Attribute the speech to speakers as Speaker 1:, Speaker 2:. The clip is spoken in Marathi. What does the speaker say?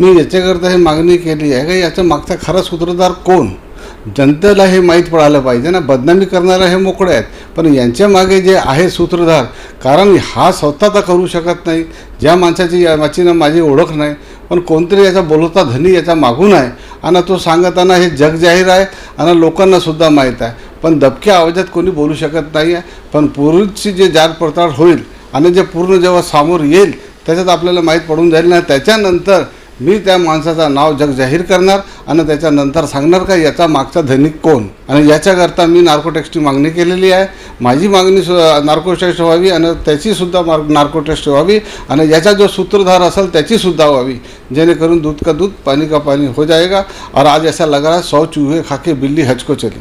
Speaker 1: मी याच्याकरता हे मागणी केली आहे का? याचा मागचा खरा सूत्रधार कोण? जनतेला हे माहीत पडायला पाहिजे ना. बदनामी करणारा हे मोकळे आहेत. पण यांच्या मागे जे आहे सूत्रधार कारण हा स्वतः तर करू शकत नाही. ज्या माणसाची या माचीनं माझी ओळख नाही पण कोणतरी याचा बोलवता धनी याचा मागून आहे. आणि तो सांगताना हे जग जाहीर आहे आणि लोकांनासुद्धा माहीत आहे. पण दबक्या आवाजात कोणी बोलू शकत नाही आहे पण पूर्वीची जे जात पडताळ होईल आणि जे पूर्ण जेव्हा समोर येईल त्याच्यात आपल्याला माहीत पडून जाईल. ना त्याच्यानंतर मी त्या माणसाचं नाव जग जाहीर करणार आणि त्याच्यानंतर सांगणार का याचा मागचा धनिक कोण? आणि याच्याकरता मी नार्कोटेक्सची मागणी केलेली आहे. माझी मागणी सु नार्कोटेक्स व्हावी आणि त्याचीसुद्धा मार्ग नार्कोटेक्स व्हावी आणि याचा जो सूत्रधार असेल त्याचीसुद्धा व्हावी. जेणेकरून दूध का दूध पाणी का पाणी हो जाएगा और आज ऐसा लग रहा है सौ चूहे खा के बिल्ली हज को चली।